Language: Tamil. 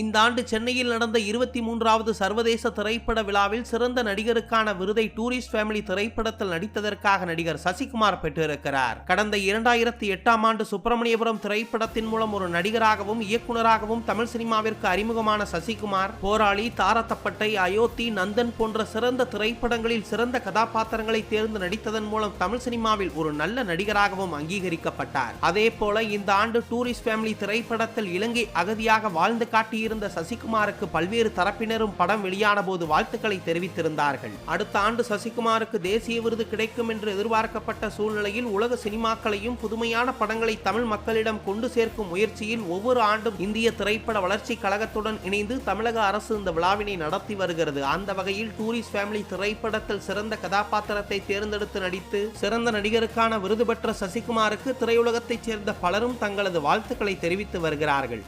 இந்த ஆண்டு சென்னையில் நடந்த இருபத்தி மூன்றாவது சர்வதேச திரைப்பட விழாவில் சிறந்த நடிகருக்கான விருதை டூரிஸ்ட் ஃபேமிலி திரைப்படத்தில் நடித்ததற்காக நடிகர் சசிகுமார் பெற்றிருக்கிறார். கடந்த இரண்டாயிரத்தி எட்டாம் ஆண்டு சுப்பிரமணியபுரம் திரைப்படத்தின் மூலம் ஒரு நடிகராகவும் இயக்குனராகவும் தமிழ் சினிமாவிற்கு அறிமுகமான சசிகுமார் போராளி தாரத்தப்பட்டை அயோத்தி நந்தன் போன்ற சிறந்த திரைப்படங்களில் சிறந்த கதாபாத்திரங்களை தேர்ந்து நடித்ததன் மூலம் தமிழ் சினிமாவில் ஒரு நல்ல நடிகராகவும் அங்கீகரிக்கப்பட்டார். அதே போல இந்த ஆண்டு டூரிஸ்ட் ஃபேமிலி திரைப்படத்தில் இலங்கை அகதியாக வாழ்ந்து இருந்த சசிகுமாருக்கு பல்வேறு தரப்பினரும் படம் வெளியான போது வாழ்த்துக்களை தெரிவித்திருந்தார்கள். அடுத்த ஆண்டு சசிகுமாருக்கு தேசிய விருது கிடைக்கும் என்று எதிர்பார்க்கப்பட்ட சூழ்நிலையில் உலக சினிமாக்களையும் புதுமையான படங்களை தமிழ் மக்களிடம் கொண்டு சேர்க்கும் முயற்சியில் ஒவ்வொரு ஆண்டும் இந்திய திரைப்பட வளர்ச்சி கழகத்துடன் இணைந்து தமிழக அரசு இந்த விழாவினை நடத்தி வருகிறது. அந்த வகையில் டூரிஸ்ட் ஃபேமிலி திரைப்படத்தில் சிறந்த கதாபாத்திரத்தை தேர்ந்தெடுத்து நடித்து சிறந்த நடிகருக்கான விருது பெற்ற சசிகுமாருக்கு திரையுலகத்தைச் சேர்ந்த பலரும் தங்களது வாழ்த்துக்களை தெரிவித்து வருகிறார்கள்.